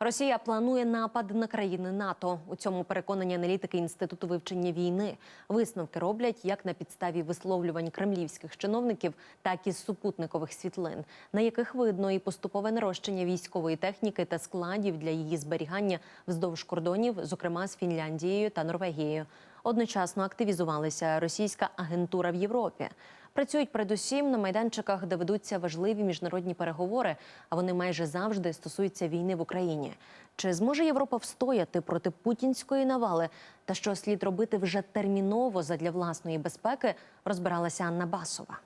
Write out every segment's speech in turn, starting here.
Росія планує напад на країни НАТО. У цьому переконані аналітики інституту вивчення війни. Висновки роблять як на підставі висловлювань кремлівських чиновників, так і з супутникових світлин, на яких видно і поступове нарощення військової техніки та складів для її зберігання вздовж кордонів, зокрема з Фінляндією та Норвегією. Одночасно активізувалася російська агентура в Європі. Працюють передусім на майданчиках, де ведуться важливі міжнародні переговори, а вони майже завжди стосуються війни в Україні. Чи зможе Європа встояти проти путінської навали? Та що слід робити вже терміново задля власної безпеки? Розбиралася Анна Басова.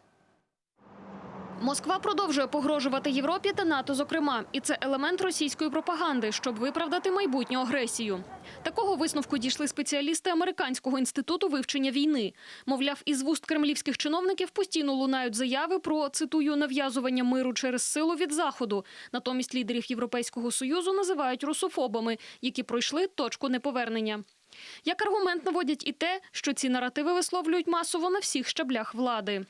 Москва продовжує погрожувати Європі та НАТО, зокрема, і це елемент російської пропаганди, щоб виправдати майбутню агресію. Такого висновку дійшли спеціалісти американського інституту вивчення війни. Мовляв, із вуст кремлівських чиновників постійно лунають заяви про цитую нав'язування миру через силу від заходу. Натомість лідерів Європейського союзу називають русофобами, які пройшли точку неповернення. Як аргумент наводять і те, що ці наративи висловлюють масово на всіх щаблях влади.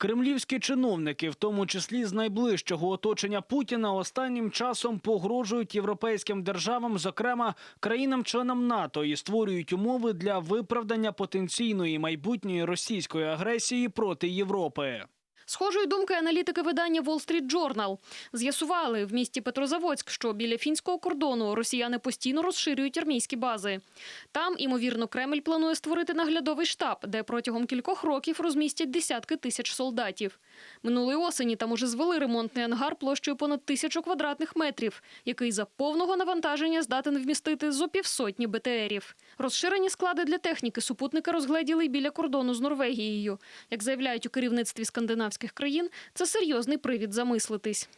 Кремлівські чиновники, в тому числі з найближчого оточення Путіна, останнім часом погрожують європейським державам, зокрема країнам-членам НАТО, і створюють умови для виправдання потенційної майбутньої російської агресії проти Європи. Схожої думки аналітики видання Wall Street Journal з'ясували в місті Петрозаводськ, що біля фінського кордону росіяни постійно розширюють армійські бази. Там, імовірно, Кремль планує створити наглядовий штаб, де протягом кількох років розмістять десятки тисяч солдатів. Минулої осені там уже звели ремонтний ангар площею понад тисячу квадратних метрів, який за повного навантаження здатен вмістити зо півсотні БТРів. Розширені склади для техніки супутники розгледіли й біля кордону з Норвегією. Як заявляють у керівництві скандинавських країн, це серйозний привід замислитись.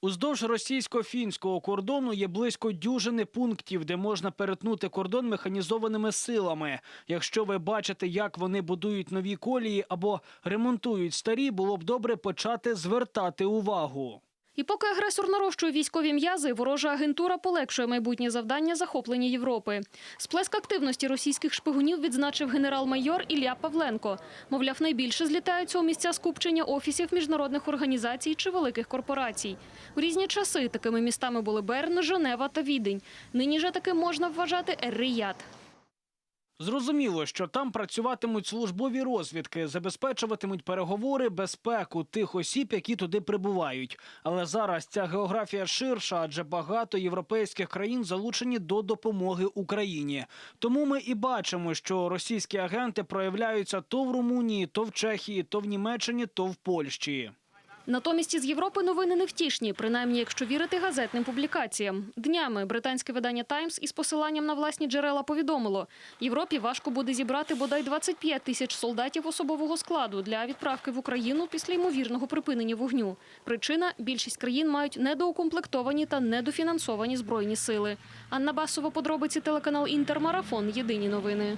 Уздовж російсько-фінського кордону є близько дюжини пунктів, де можна перетнути кордон механізованими силами. Якщо ви бачите, як вони будують нові колії або ремонтують старі, було б добре почати звертати увагу. І поки агресор нарощує військові м'язи, ворожа агентура полегшує майбутнє завдання захоплення Європи. Сплеск активності російських шпигунів відзначив генерал-майор Ілля Павленко. Мовляв, найбільше злітаються у місця скупчення офісів міжнародних організацій чи великих корпорацій. У різні часи такими містами були Берн, Женева та Відень. Нині же таки можна вважати Ер-Рияд. Зрозуміло, що там працюватимуть службові розвідки, забезпечуватимуть переговори, безпеку тих осіб, які туди прибувають. Але зараз ця географія ширша, адже багато європейських країн залучені до допомоги Україні. Тому ми і бачимо, що російські агенти проявляються то в Румунії, то в Чехії, то в Німеччині, то в Польщі. Натомість із Європи новини невтішні, принаймні, якщо вірити газетним публікаціям. Днями британське видання «Таймс» із посиланням на власні джерела повідомило, Європі важко буде зібрати бодай 25 тисяч солдатів особового складу для відправки в Україну після ймовірного припинення вогню. Причина – більшість країн мають недоукомплектовані та недофінансовані збройні сили. Анна Басова, подробиці телеканал «Інтермарафон». Єдині новини.